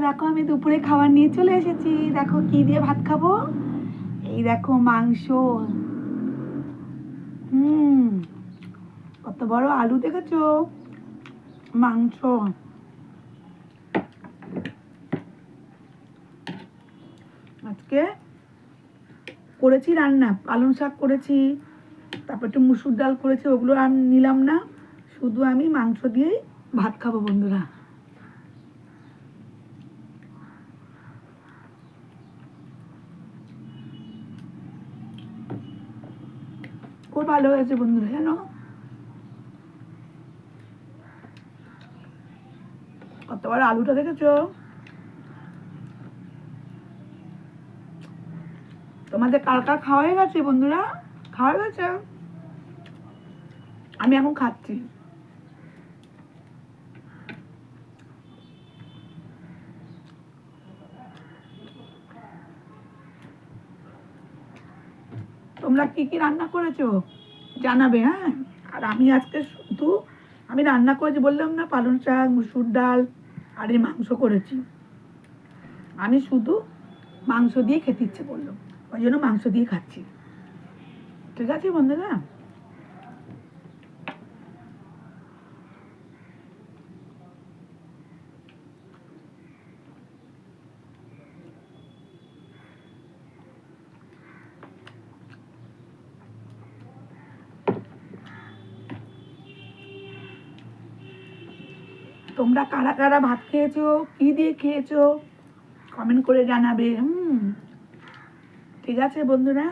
দেখো, আমি দুপুরে খাবার নিয়ে চলে এসেছি। দেখো, কি দিয়ে ভাত খাব? এই দেখো, মাংস। হুম, কত বড় আলু দেখেছ? মাংস। আজকে করেছি রান্না, পালং শাক করেছি, তারপর একটু মুসুর ডাল করেছি, ওগুলো আর নিলাম না। শুধু আমি মাংস দিয়েই ভাত খাব, বন্ধুরা। খুব ভালো হয়েছে বন্ধুরা, জানো? কতবার আলুটা দেখেছ? তোমাদের কার কার খাওয়া হয়ে গেছে বন্ধুরা? খাওয়া গেছে? আমি এখন খাচ্ছি। তোমরা কি কি রান্না করেছ? জানাবে হ্যাঁ? আর আমি আজকে শুধু, আমি রান্না করেছি, বললাম না, পালং শাক, মুসুর ডাল, আর এই মাংস করেছি। আমি শুধু মাংস দিয়ে খেতে ইচ্ছে করল, ওই জন্য মাংস দিয়ে খাচ্ছি। ঠিক আছে বন্ধুরা? তোমরা কারা কারা ভাত খেয়েছো? কি দিয়ে খেয়েছো? কমেন্ট করে জানাবে, হুম। ঠিক আছে বন্ধুরা?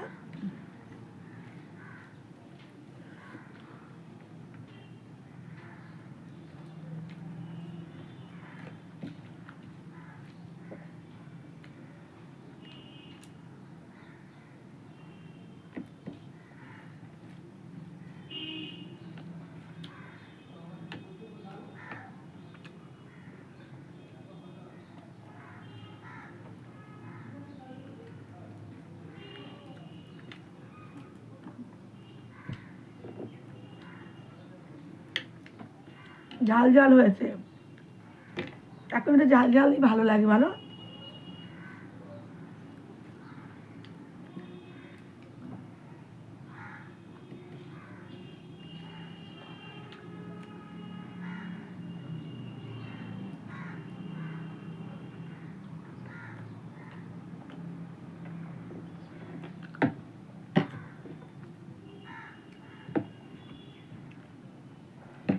ঝাল ঝাল হয়েছে। এখন তো ঝাল ঝালই ভালো লাগে ভালো?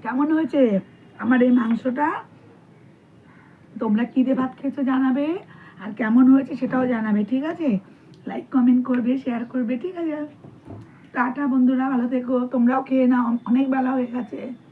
কেমন হয়েছে? আমার এই মাংসটা তোমরা কী দিয়ে ভাত খেয়েছো জানাবে আর কেমন হয়েছে সেটাও জানাবে, ঠিক আছে? লাইক কমেন্ট করবে শেয়ার করবে, ঠিক আছে? টাটা বন্ধুরা, ভালো থেকো। তোমরাও খেয়ে নাও, অনেক বেলা হয়ে গেছে।